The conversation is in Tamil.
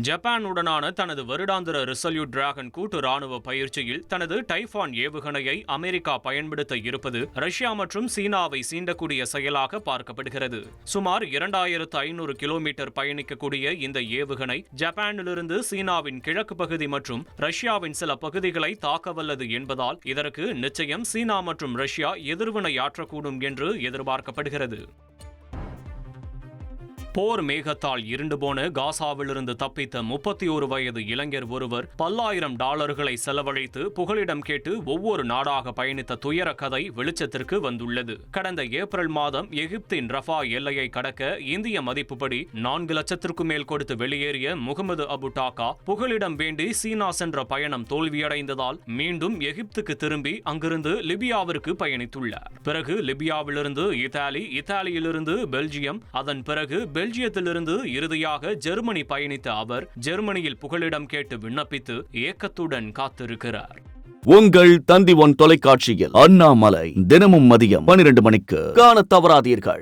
ஜப்பானுடனான தனது வருடாந்திர ரிசல்யூட் டிராகன் கூட்டு ராணுவ பயிற்சியில் தனது டைஃபான் ஏவுகணையை அமெரிக்கா பயன்படுத்த இருப்பது ரஷ்யா மற்றும் சீனாவை சீண்டக்கூடிய செயலாக பார்க்கப்படுகிறது. சுமார் இரண்டாயிரத்து ஐநூறு கிலோமீட்டர் பயணிக்கக்கூடிய இந்த ஏவுகணை ஜப்பானிலிருந்து சீனாவின் கிழக்கு பகுதி மற்றும் ரஷ்யாவின் சில பகுதிகளை தாக்கவல்லது என்பதால் இதற்கு நிச்சயம் சீனா மற்றும் ரஷ்யா எதிர்வினையாற்றக்கூடும் என்று எதிர்பார்க்கப்படுகிறது. போர் மேகத்தால் இருண்டு போன காசாவிலிருந்து தப்பித்த முப்பத்தி ஒரு வயது இளைஞர் ஒருவர் பல்லாயிரம் டாலர்களை செலவழித்து புகலிடம் கேட்டு ஒவ்வொரு நாடாக பயணித்த துயர கதை வெளிச்சத்திற்கு வந்துள்ளது. கடந்த ஏப்ரல் மாதம் எகிப்தின் ரஃபா எல்லையை கடக்க இந்திய மதிப்புப்படி நான்கு லட்சத்திற்கும் மேல் கொடுத்து வெளியேறிய முகமது அபு டாக்கா புகலிடம் வேண்டி சீனா சென்ற பயணம் தோல்வியடைந்ததால் மீண்டும் எகிப்துக்கு திரும்பி அங்கிருந்து லிபியாவிற்கு பயணித்துள்ளார். பிறகு லிபியாவிலிருந்து இத்தாலி இத்தாலியிலிருந்து பெல்ஜியம் அதன் பிறகு பெல்ஜியத்திலிருந்து இறுதியாக ஜெர்மனி பயணித்த அவர் ஜெர்மனியில் புகலிடம் கேட்டு விண்ணப்பித்து ஏக்கத்துடன் காத்திருக்கிறார். உங்கள் தந்தி ஒன் தொலைக்காட்சியில் அண்ணாமலை தினமும் மதியம் பனிரெண்டு மணிக்கு காண தவறாதீர்கள்.